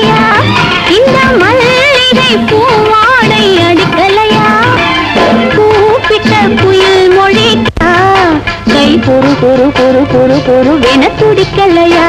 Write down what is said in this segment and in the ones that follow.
அடிக்கலையா? இந்த மல்லிகை பூவாடை அடிக்கலையா? கூப்பிட்ட புயல் மொழிக்கா? கை பொறு பொறு பொறு பொறு பொறு வென துடிக்கலையா?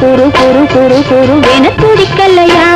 குரு குரு குரு குரு என துடிக்கலையா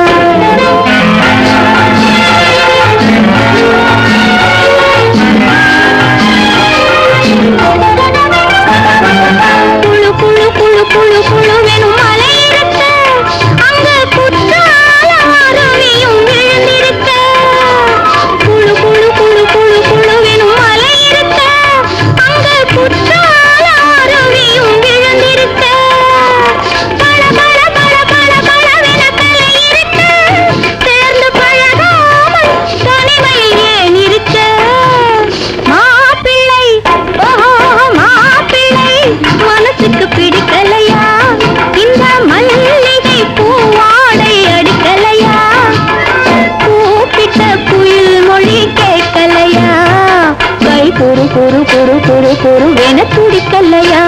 பொறு பொறு பொறுவென துடிக்கல்லையா?